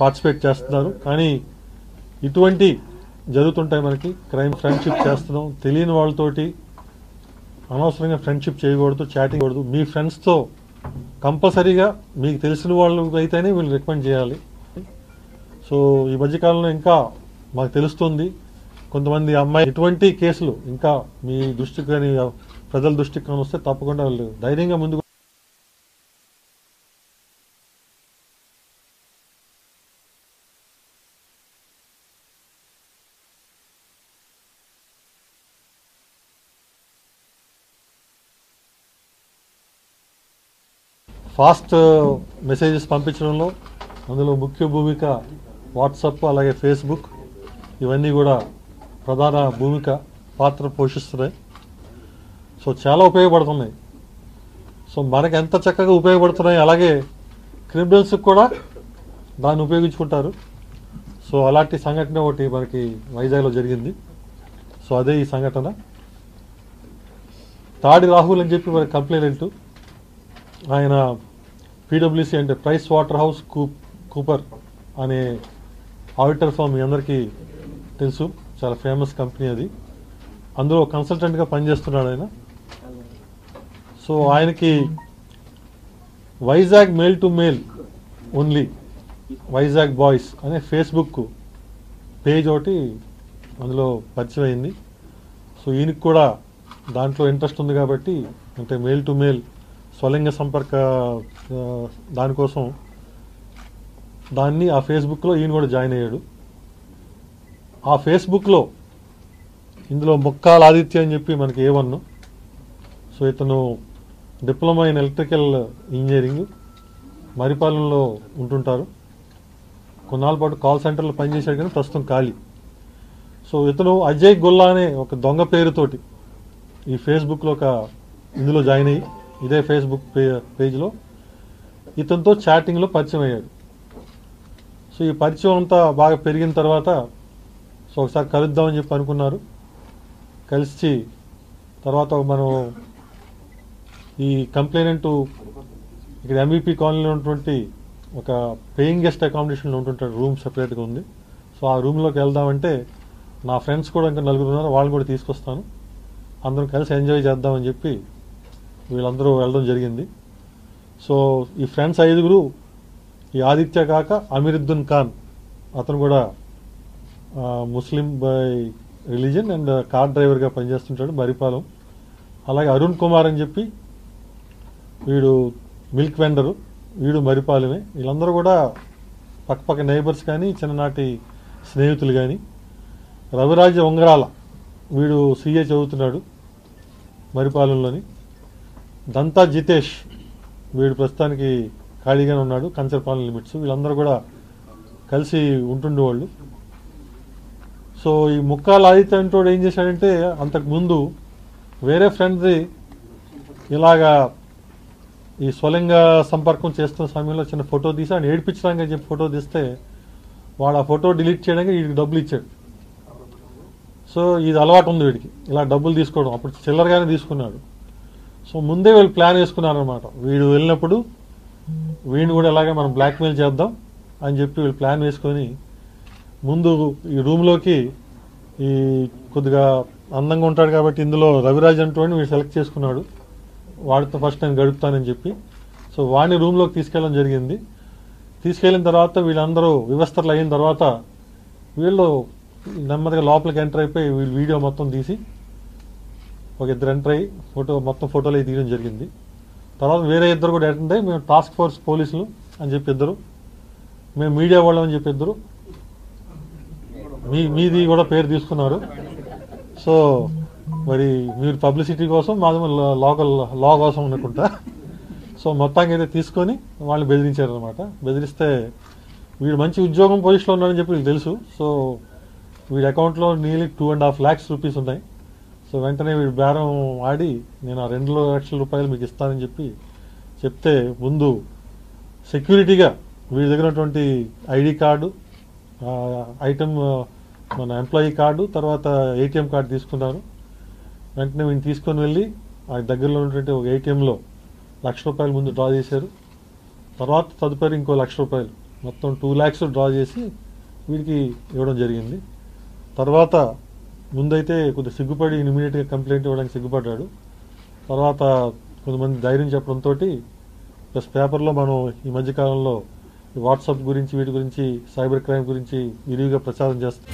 Participate చేస్తున్నారు. కానీ ఇటువంటి జరుగుతుంటాయి మనకి. క్రైమ్ ఫ్రెండ్షిప్ చేస్తున్నాం. తెలియని వాళ్ళతోటి అనవసరంగా ఫ్రెండ్షిప్ చేయకూడదు చాటింగ్ కూడదు మీ ఫ్రెండ్స్తో కంపల్సరీగా మీకు తెలిసిన వాళ్ళు అయితేనే వీళ్ళు రికమెండ్ చేయాలి. సో ఈ మధ్యకాలంలో ఇంకా మాకు తెలుస్తుంది కొంతమంది అమ్మాయి ఎటువంటి కేసులు ఇంకా మీ దృష్టికి కానీ ప్రజల దృష్టికి కానీ వస్తే తప్పకుండా వాళ్ళు ధైర్యంగా ముందుకు ఫాస్ట్ మెసేజెస్ పంపించడంలో అందులో ముఖ్య భూమిక వాట్సాప్ అలాగే ఫేస్బుక్ ఇవన్నీ కూడా ప్రధాన భూమిక పాత్ర పోషిస్తున్నాయి. సో చాలా ఉపయోగపడుతున్నాయి. సో మనకి ఎంత చక్కగా ఉపయోగపడుతున్నాయి అలాగే క్రిమినల్స్కి కూడా దాన్ని ఉపయోగించుకుంటారు. సో అలాంటి సంఘటన ఒకటి మనకి వైజాగ్లో జరిగింది. సో అదే ఈ సంఘటన. తాడి రాహుల్ అని చెప్పి మన కంప్లైంట్ ఆయన పీడబ్ల్యూసీ అంటే price water house coop cooper అనే ఆడిటర్ ఫామ్ మీ అందరికీ తెలుసు. చాలా ఫేమస్ కంపెనీ అది. అందులో కన్సల్టెంట్గా పనిచేస్తున్నాడు ఆయన. సో ఆయనకి Vizag mail to mail only Vizag boys అనే ఫేస్బుక్ పేజ్ ఒకటి అందులో పరిచయం అయింది సో ఈయనకి కూడా దాంట్లో ఇంట్రెస్ట్ ఉంది కాబట్టి అంటే మెయిల్ టు మెయిల్ స్వలింగ సంపర్క దానికోసం దాన్ని ఆ ఫేస్బుక్లో ఈయన కూడా జాయిన్ అయ్యాడు. ఆ ఫేస్బుక్లో ఇందులో ముక్కాల ఆదిత్య అని చెప్పి మనకి ఏ వన్ సో ఇతను డిప్లొమా ఇన్ ఎలక్ట్రికల్ ఇంజనీరింగ్ మరిపాలెంలో ఉంటుంటారు. కొన్నాళ్ళ పాటు కాల్ సెంటర్లో పనిచేశాడు కానీ ప్రస్తుతం ఖాళీ. సో ఇతను అజయ్ గొల్లా అనే ఒక దొంగ పేరుతోటి ఈ ఫేస్బుక్లో ఒక ఇందులో జాయిన్ అయ్యి ఇదే ఫేస్బుక్ పే పేజ్లో ఇతనితో చాటింగ్లో పరిచయం అయ్యాడు. సో ఈ పరిచయం అంతా బాగా పెరిగిన తర్వాత సో ఒకసారి కలుద్దామని చెప్పి అనుకున్నారు. కలిసి తర్వాత మనం ఈ కంప్లైనెంట్ ఇక్కడ ఎంబీపీ కాలనీలో ఉన్నటువంటి ఒక పేయింగ్ గెస్ట్ అకామిడేషన్లో ఉంటుంటాడు రూమ్ సపరేట్గా ఉంది. సో ఆ రూమ్లోకి వెళ్దామంటే నా ఫ్రెండ్స్ కూడా ఇంకా నలుగురు ఉన్నారు. వాళ్ళని కూడా తీసుకొస్తాను. అందరం కలిసి ఎంజాయ్ చేద్దామని చెప్పి వీళ్ళందరూ వెళ్ళడం జరిగింది. సో ఈ ఫ్రెండ్స్ ఐదుగురు ఈ ఆదిత్య కాక అమీరుద్దీన్ ఖాన్ అతను కూడా Muslim by religion and car డ్రైవర్గా పనిచేస్తుంటాడు మరిపాలెం అలాగే అరుణ్ కుమార్ అని చెప్పి వీడు మిల్క్ వెండరు వీడు మరిపాలెమే వీళ్ళందరూ కూడా పక్కపక్క నైబర్స్ కానీ చిన్ననాటి స్నేహితులు కానీ. రవిరాజ ఉంగరాల వీడు సీఏ చదువుతున్నాడు మరిపాలెంలోని దంతా జితేష్ వీడు ప్రస్తుతానికి ఖాళీగానే ఉన్నాడు కంచరపాలెం లిమిట్స్ వీళ్ళందరూ కూడా కలిసి ఉంటుండేవాళ్ళు సో ఈ ముక్కాల ఆదిత్య అంటోడు ఏం చేశాడంటే అంతకు ముందు వేరే ఫ్రెండ్ది ఇలాగా ఈ స్వలింగ సంపర్కం చేస్తున్న సమయంలో చిన్న ఫోటో తీసి ఆయన ఏడిపించడానికి చెప్పి ఫోటో తీస్తే వాడు ఆ ఫోటో డిలీట్ చేయడానికి వీడికి డబ్బులు ఇచ్చాడు. సో ఇది అలవాటు ఉంది వీడికి. ఇలా డబ్బులు తీసుకోవడం. అప్పుడు చిల్లరగానే తీసుకున్నాడు. సో ముందే వీళ్ళు ప్లాన్ వేసుకున్నారనమాట వీడు వెళ్ళినప్పుడు వీడిని కూడా ఇలాగే మనం బ్లాక్మెయిల్ చేద్దాం అని చెప్పి వీళ్ళు ప్లాన్ వేసుకొని ముందు ఈ రూమ్లోకి ఈ కొద్దిగా అందంగా ఉంటాడు కాబట్టి ఇందులో రవిరాజ్ అంటూ వీడు సెలెక్ట్ చేసుకున్నాడు. వాడితో ఫస్ట్ నేను గడుపుతానని చెప్పి. సో వాడిని రూమ్లోకి తీసుకెళ్ళడం జరిగింది. తీసుకెళ్ళిన తర్వాత వీళ్ళందరూ వ్యవస్థలు అయిన తర్వాత వీళ్ళు నెమ్మదిగా లోపలికి ఎంటర్ అయిపోయి వీళ్ళు వీడియో మొత్తం తీసి ఒక ఇద్దరు ఎంటర్ అయ్యి ఫోటో మొత్తం ఫోటోలు అవి తీయడం జరిగింది. తర్వాత వేరే ఇద్దరు కూడా అటెండ్ అయ్యి మేము టాస్క్ ఫోర్స్ పోలీసులు అని చెప్పి ఇద్దరు మేము మీడియా వాళ్ళం అని చెప్పి ఇద్దరు. మీ మీది కూడా పేరు తీసుకున్నారు. సో మరి మీరు పబ్లిసిటీ కోసం మాది లోకల్ లా కోసం అనుకుంటా. సో మొత్తానికి అయితే తీసుకొని వాళ్ళని బెదిరించారు అనమాట బెదిరిస్తే వీడు మంచి ఉద్యోగం పొజిషన్లో ఉన్నాడని చెప్పి వీళ్ళకి తెలుసు. సో వీడి అకౌంట్లో నీలి two and half lakhs rupees ఉన్నాయి. సో వెంటనే వీడు బేరం ఆడి నేను ఆ రెండు లక్షల రూపాయలు మీకు ఇస్తానని చెప్పి చెప్తే ముందు సెక్యూరిటీగా వీడి దగ్గర ఉన్నటువంటి ఐడి కార్డు ఐటమ్ మన ఎంప్లాయీ కార్డు తర్వాత ఏటీఎం కార్డు తీసుకున్నారు వెంటనే వీడిని తీసుకొని వెళ్ళి ఆ దగ్గరలో ఉన్నటువంటి ఒక ఏటీఎంలో లక్ష రూపాయలు ముందు డ్రా చేశారు. తర్వాత తదుపరి ఇంకో లక్ష రూపాయలు మొత్తం టూ ల్యాక్స్ డ్రా చేసి వీడికి ఇవ్వడం జరిగింది. తర్వాత ముందైతే కొద్దిగా సిగ్గుపడి ఇమీడియట్గా కంప్లైంట్ ఇవ్వడానికి సిగ్గుపడ్డాడు. తర్వాత కొంతమంది ధైర్యం చెప్పడంతో ప్లస్ పేపర్లో మనం ఈ మధ్యకాలంలో ఈ వాట్సాప్ గురించి వీటి గురించి సైబర్ క్రైమ్ గురించి విరివిగా ప్రచారం చేస్తాం